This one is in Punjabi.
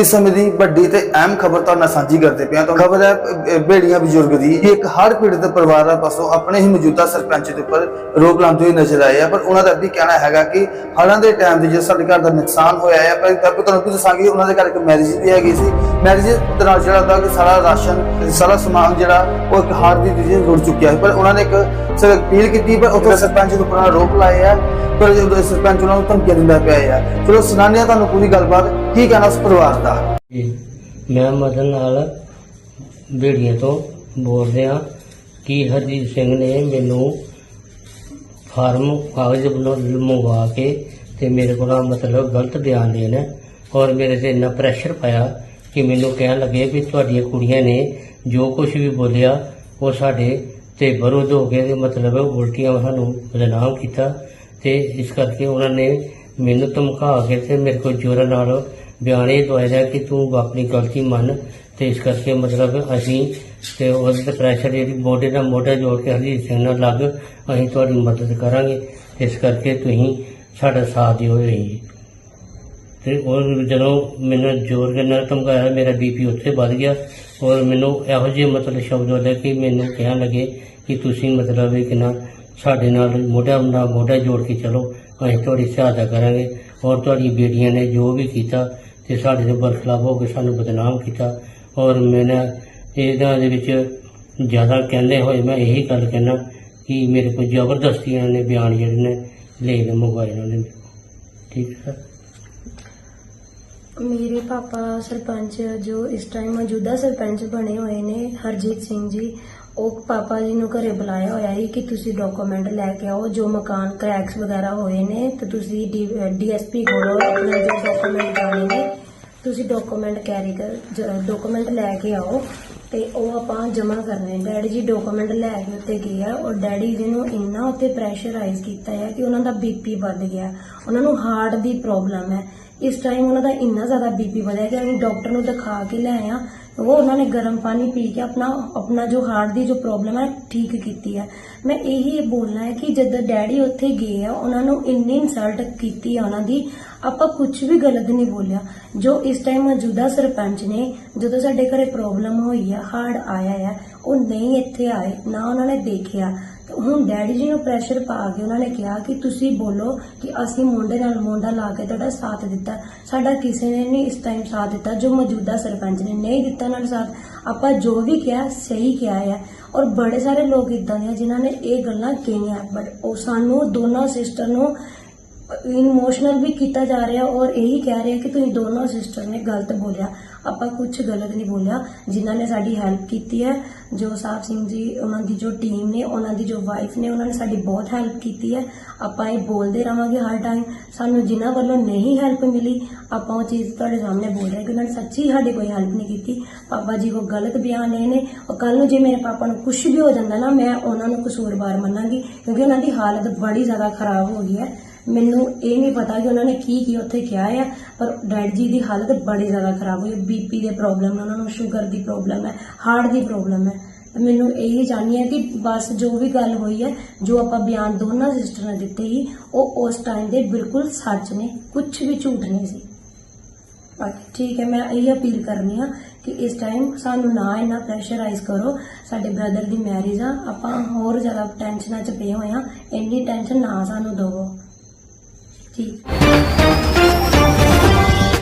ਇਸ ਸਮੇਂ ਦੀ ਵੱਡੀ ਤੇ ਅਹਿਮ ਖਬਰ ਤੁਹਾਡੇ ਨਾਲ ਸਾਂਝੀ ਕਰਦੇ ਪਿਆ ਤੁਹਾਨੂੰ। ਖਬਰ ਹੈ ਬੇੜੀਆਂ ਬਜ਼ੁਰਗ ਦੀ। ਕਿ ਇੱਕ ਹਰ ਪੀੜਤ ਪਰਿਵਾਰਾਂ ਪਾਸੋਂ ਆਪਣੇ ਹੀ ਮੌਜੂਦਾ ਸਰਪੰਚ ਦੇ ਉੱਪਰ ਰੋਕ ਲਾਉਂਦੇ ਹੋਏ ਨਜ਼ਰ ਆਏ ਆ। ਪਰ ਉਹਨਾਂ ਦਾ ਵੀ ਕਹਿਣਾ ਹੈਗਾ ਕਿ ਹੜ੍ਹਾਂ ਦੇ ਟਾਈਮ ਦੇ ਜਦੋਂ ਸਾਡੇ ਘਰ ਦਾ ਨੁਕਸਾਨ ਹੋਇਆ ਹੈ ਪਰ ਪਰ ਤੁਹਾਨੂੰ ਵੀ ਦੱਸਾਂਗੇ, ਉਹਨਾਂ ਦੇ ਘਰ ਇੱਕ ਮੈਰਿਜ ਵੀ ਹੈਗੀ ਸੀ। ਮੈਰਿਜ ਦੇ ਨਾਲ ਜਿਹੜਾ ਹੁੰਦਾ ਕਿ ਸਾਰਾ ਰਾਸ਼ਨ, ਸਾਰਾ ਸਮਾਨ ਜਿਹੜਾ, ਉਹ ਇੱਕ ਹਾਰ ਦੀ ਵਜ੍ਹਾ ਰੁੜ ਚੁੱਕਿਆ ਹੈ ਪਰ ਉਹਨਾਂ ਨੇ ਇੱਕ ਸਿਰ ਅਪੀਲ ਕੀਤੀ, ਪਰ ਉੱਥੇ ਸਰਪੰਚ ਦੇ ਉੱਪਰ ਉਹਨਾਂ ਰੋਕ ਲਾਏ ਆ। ਪਰ ਜਦੋਂ ਸਰਪੰਚ ਉਹਨਾਂ ਨੂੰ ਧਮਕੀਆਂ ਦਿੰਦਾ ਪਿਆ ਹੈ ਚਲੋ ਸੁਣਾਉਂਦੇ ਹਾਂ ਤੁਹਾਨੂੰ ਪੂਰੀ ਗੱਲਬਾਤ। ਕੀ ਕਹਿਣਾ ਉਸ ਪਰਿਵਾਰ ਦਾ ਜੀ ਮੈਂ ਮਦਨ ਨਾਲ ਬੇੜੀਆਂ ਤੋਂ ਬੋਲ ਰਿਹਾ ਕਿ ਹਰਜੀਤ ਸਿੰਘ ਨੇ ਮੈਨੂੰ ਫਾਰਮ ਕਾਗਜ਼ ਬਣਾ ਮੰਗਵਾ ਕੇ ਤੇ ਮੇਰੇ ਕੋਲ ਮਤਲਬ ਗਲਤ ਬਿਆਨ ਦੇਣਾ ਔਰ ਮੇਰੇ ਤੇ ਇੰਨਾ ਪ੍ਰੈਸ਼ਰ ਪਾਇਆ ਕਿ ਮੈਨੂੰ ਕਹਿਣ ਲੱਗੇ ਵੀ ਤੁਹਾਡੀਆਂ ਕੁੜੀਆਂ ਨੇ ਜੋ ਕੁਝ ਵੀ ਬੋਲਿਆ, ਉਹ ਸਾਡੇ ਤੇ ਵਿਰੋਧ ਹੋ ਕੇ ਤੇ ਮਤਲਬ ਉਲਟੀਆਂ ਸਾਨੂੰ ਬਦਨਾਮ ਕੀਤਾ ਤੇ ਇਸ ਕਰਕੇ ਉਹਨਾਂ ਨੇ ਮੈਨੂੰ ਧਮਕਾ ਕੇ ਤੇ ਮੇਰੇ ਕੋਲ ਜ਼ੋਰਾਂ ਨਾਲ ਬਿਆਨ ਇਹ ਦਵਾਇਆ ਕਿ ਤੂੰ ਆਪਣੀ ਗਲਤੀ ਮੰਨ ਤੇ ਇਸ ਕਰਕੇ ਮਤਲਬ ਅਸੀਂ ਤੇ ਉਹਦੇ ਤੇ ਪ੍ਰੈਸ਼ਰ ਜਿਹੜੀ ਮੋਢੇ ਨਾਲ ਮੋਢਾ ਜੋੜ ਕੇ ਹਰਜੀਤ ਸਿੰਘ ਨਾਲ ਲੱਗ ਅਸੀਂ ਤੁਹਾਡੀ ਮਦਦ ਕਰਾਂਗੇ। ਇਸ ਕਰਕੇ ਤੁਸੀਂ ਸਾਡਾ ਸਾਥ ਦਿਓ ਜੀ ਤੇ ਉਹ ਜਦੋਂ ਮੈਨੂੰ ਜ਼ੋਰ ਕੇ ਨਾਲ ਧਮਕਾਇਆ, ਮੇਰਾ ਬੀਪੀ ਉੱਥੇ ਵੱਧ ਗਿਆ ਔਰ ਮੈਨੂੰ ਇਹੋ ਜਿਹੇ ਮਤਲਬ ਸ਼ਬਦ ਬੋਲੇ ਕਿ ਮੈਨੂੰ ਕਹਿਣ ਲੱਗੇ ਕਿ ਤੁਸੀਂ ਮਤਲਬ ਇਹ ਕਿ ਨਾ ਸਾਡੇ ਨਾਲ ਮੋਢਾ ਨਾਲ ਮੋਢਾ ਜੋੜ ਕੇ ਚਲੋ, ਅਸੀਂ ਤੁਹਾਡੀ ਸਹਾਇਤਾ ਕਰਾਂਗੇ। ਔਰ ਤੁਹਾਡੀ ਬੇਟੀਆਂ ਨੇ ਜੋ ਵੀ ਕੀਤਾ ਤੇ ਸਾਡੇ ਦੇ ਬਰਖਲਾਫ ਹੋ ਕੇ ਸਾਨੂੰ ਬਦਨਾਮ ਕੀਤਾ। ਔਰ ਮੈਂ ਇਹਦਾ ਦੇ ਵਿੱਚ ਜ਼ਿਆਦਾ ਕਹਿੰਦੇ ਹੋਏ ਮੈਂ ਇਹੀ ਗੱਲ ਕਹਿਣਾ ਕਿ ਮੇਰੇ ਕੋਲ ਜ਼ਬਰਦਸਤੀ ਇਹਨਾਂ ਨੇ ਬਿਆਨ ਜਿਹੜੇ ਨੇ ਲੈ ਕੇ ਮੰਗਵਾਏ ਇਹਨਾਂ ਨੇ। ਠੀਕ ਹੈ ਸਰ? ਮੇਰੇ ਪਾਪਾ ਸਰਪੰਚ ਜੋ ਇਸ ਟਾਈਮ ਮੌਜੂਦਾ ਸਰਪੰਚ ਬਣੇ ਹੋਏ ਨੇ, ਹਰਜੀਤ ਸਿੰਘ ਜੀ, ਉਹ ਪਾਪਾ ਜੀ ਨੂੰ ਘਰੇ ਬੁਲਾਇਆ ਹੋਇਆ ਹੈ ਕਿ ਤੁਸੀਂ ਡਾਕੂਮੈਂਟ ਲੈ ਕੇ ਆਓ, ਜੋ ਮਕਾਨ ਕ੍ਰੈਕਸ ਵਗੈਰਾ ਹੋਏ ਨੇ, ਤੇ ਤੁਸੀਂ ਡੀਐਸਪੀ ਕੋਲੋਂ ਆਪਣੇ ਜੋ ਡਾਕੂਮੈਂਟ ਤੁਸੀਂ ਡਾਕੂਮੈਂਟ ਕੈਰੀ ਕਰ ਡਾਕੂਮੈਂਟ ਲੈ ਕੇ ਆਓ ਤੇ ਉਹ ਆਪਾਂ ਜਮ੍ਹਾਂ ਕਰਨੇ ਨੇ ਡੈਡੀ ਜੀ ਡਾਕੂਮੈਂਟ ਲੈ ਕੇ ਉੱਤੇ ਗਏ ਆ ਔਰ ਡੈਡੀ ਜੀ ਨੂੰ ਇੰਨਾ ਉੱਤੇ ਪ੍ਰੈਸ਼ਰਾਈਜ਼ ਕੀਤਾ ਹੈ ਕਿ ਉਹਨਾਂ ਦਾ ਬੀਪੀ ਵੱਧ ਗਿਆ। ਉਹਨਾਂ ਨੂੰ ਹਾਰਟ ਦੀ ਪ੍ਰੋਬਲਮ ਹੈ। ਇਸ ਟਾਈਮ ਉਹਨਾਂ ਦਾ ਇੰਨਾ ਜ਼ਿਆਦਾ ਬੀਪੀ ਵਧਿਆ ਕਿ ਅਸੀਂ ਡਾਕਟਰ ਨੂੰ ਦਿਖਾ ਕੇ ਲੈ ਆ। ਉਹ ਉਹਨਾਂ ਨੇ ਗਰਮ ਪਾਣੀ ਪੀ ਕੇ ਆਪਣਾ ਆਪਣਾ ਜੋ ਹਾਰਟ ਦੀ ਜੋ ਪ੍ਰੋਬਲਮ ਹੈ, ਠੀਕ ਕੀਤੀ ਹੈ ਮੈਂ ਇਹੀ ਬੋਲਣਾ ਹੈ ਕਿ ਜਦੋਂ ਡੈਡੀ ਉੱਥੇ ਗਏ ਆ, ਉਹਨਾਂ ਨੂੰ ਇੰਨੀ ਇਨਸਲਟ ਕੀਤੀ ਆ ਉਹਨਾਂ ਦੀ ਆਪਾਂ ਕੁਝ ਵੀ ਗਲਤ ਨਹੀਂ ਬੋਲਿਆ। ਜੋ ਇਸ ਟਾਈਮ ਮੌਜੂਦਾ ਸਰਪੰਚ ਨੇ, ਜਦੋਂ ਸਾਡੇ ਘਰੇ ਪ੍ਰੋਬਲਮ ਹੋਈ ਆ ਹਾਰਡ ਆਇਆ ਆ, ਉਹ ਨਹੀਂ ਇੱਥੇ ਆਏ, ਨਾ ਉਹਨਾਂ ਨੇ ਦੇਖਿਆ। ਹੁਣ ਡੈਡੀ ਜੀ ਨੂੰ ਪ੍ਰੈਸ਼ਰ ਪਾ ਕੇ ਉਹਨਾਂ ਨੇ ਕਿਹਾ ਕਿ ਤੁਸੀਂ ਬੋਲੋ ਕਿ ਅਸੀਂ ਮੁੰਡੇ ਨਾਲ ਮੁੰਡਾ ਲਾ ਕੇ ਤੁਹਾਡਾ ਸਾਥ ਦਿੱਤਾ। ਸਾਡਾ ਕਿਸੇ ਨੇ ਨਹੀਂ ਇਸ ਟਾਈਮ ਸਾਥ ਦਿੱਤਾ, ਜੋ ਮੌਜੂਦਾ ਸਰਪੰਚ ਨੇ ਨਹੀਂ ਦਿੱਤਾ ਨਾਲ ਸਾਥ। ਆਪਾਂ ਜੋ ਵੀ ਕਿਹਾ, ਸਹੀ ਕਿਹਾ ਹੈ ਔਰ ਬੜੇ ਸਾਰੇ ਲੋਕ ਇਦਾਂ ਦੇ ਆ ਜਿਨ੍ਹਾਂ ਨੇ ਇਹ ਗੱਲਾਂ ਕਹੀਆਂ ਬਟ ਉਹ ਸਾਨੂੰ, ਦੋਨਾਂ ਸਿਸਟਰ ਨੂੰ ਇਮੋਸ਼ਨਲ ਵੀ ਕੀਤਾ ਜਾ ਰਿਹਾ ਔਰ ਇਹੀ ਕਹਿ ਰਿਹਾ ਕਿ ਤੁਸੀਂ ਦੋਨੋਂ ਸਿਸਟਰ ਨੇ ਗਲਤ ਬੋਲਿਆ। ਆਪਾਂ ਕੁਝ ਗਲਤ ਨਹੀਂ ਬੋਲਿਆ। ਜਿਨ੍ਹਾਂ ਨੇ ਸਾਡੀ ਹੈਲਪ ਕੀਤੀ ਹੈ, ਜੋ ਸਾਹਿਬ ਸਿੰਘ ਜੀ, ਉਹਨਾਂ ਦੀ ਜੋ ਟੀਮ ਨੇ, ਉਹਨਾਂ ਦੀ ਜੋ ਵਾਈਫ ਨੇ, ਉਹਨਾਂ ਨੇ ਸਾਡੀ ਬਹੁਤ ਹੈਲਪ ਕੀਤੀ ਹੈ। ਆਪਾਂ ਇਹ ਬੋਲਦੇ ਰਵਾਂਗੇ ਹਰ ਟਾਈਮ ਸਾਨੂੰ ਜਿਨ੍ਹਾਂ ਵੱਲੋਂ ਨਹੀਂ ਹੈਲਪ ਮਿਲੀ, ਆਪਾਂ ਉਹ ਚੀਜ਼ ਤੁਹਾਡੇ ਸਾਹਮਣੇ ਬੋਲ ਰਹੇ ਕਿ ਉਹਨਾਂ ਨੇ ਸੱਚੀ ਸਾਡੀ ਕੋਈ ਹੈਲਪ ਨਹੀਂ ਕੀਤੀ। ਪਾਪਾ ਜੀ ਕੋ ਗਲਤ ਬਿਆਨ ਲਏ ਨੇ। ਔਰ ਕੱਲ ਨੂੰ ਜੇ ਮੇਰੇ ਪਾਪਾ ਨੂੰ ਕੁਝ ਵੀ ਹੋ ਜਾਂਦਾ ਨਾ, ਮੈਂ ਉਹਨਾਂ ਨੂੰ ਕਸੂਰਵਾਰ ਮੰਨਾਂਗੀ, ਕਿਉਂਕਿ ਉਹਨਾਂ ਦੀ ਹਾਲਤ ਬੜੀ ਜ਼ਿਆਦਾ ਖਰਾਬ ਹੋ ਗਈ ਹੈ। ਮੈਨੂੰ ਇਹ ਨਹੀਂ ਪਤਾ ਕਿ ਉਹਨਾਂ ਨੇ ਕੀ ਕੀ ਉੱਥੇ ਕਿਹਾ ਆ, ਪਰ ਡੈਡ ਜੀ ਦੀ ਹਾਲਤ ਬੜੀ ਜ਼ਿਆਦਾ ਖਰਾਬ ਹੋਈ ਬੀਪੀ ਦੇ ਪ੍ਰੋਬਲਮ ਉਹਨਾਂ ਨੂੰ ਸ਼ੂਗਰ ਦੀ ਪ੍ਰੋਬਲਮ ਹੈ ਹਾਰਟ ਦੀ ਪ੍ਰੋਬਲਮ ਹੈ। ਮੈਨੂੰ ਇਹੀ ਜਾਣੀ ਹੈ ਕਿ ਬਸ ਜੋ ਵੀ ਗੱਲ ਹੋਈ ਹੈ, ਜੋ ਆਪਾਂ ਬਿਆਨ ਦੋਨਾਂ ਸਿਸਟਰ ਨੇ ਦਿੱਤੇ ਸੀ, ਉਹ ਉਸ ਟਾਈਮ ਦੇ ਬਿਲਕੁਲ ਸੱਚ ਨੇ ਕੁਝ ਵੀ ਝੂਠ ਨਹੀਂ ਸੀ। ਬਾਕੀ ਠੀਕ ਹੈ, ਮੈਂ ਇਹ ਅਪੀਲ ਕਰਨੀ ਆ ਕਿ ਇਸ ਟਾਈਮ ਸਾਨੂੰ ਨਾ ਇੰਨਾ ਪ੍ਰੈਸ਼ਰਾਈਜ਼ ਕਰੋ। ਸਾਡੇ ਬ੍ਰਦਰ ਦੀ ਮੈਰਿਜ ਆ, ਆਪਾਂ ਹੋਰ ਜ਼ਿਆਦਾ ਟੈਨਸ਼ਨਾਂ 'ਚ ਪਏ ਹੋਏ ਆ, ਇੰਨੀ ਟੈਨਸ਼ਨ ਨਾ ਸਾਨੂੰ ਦਿਵੋ। 记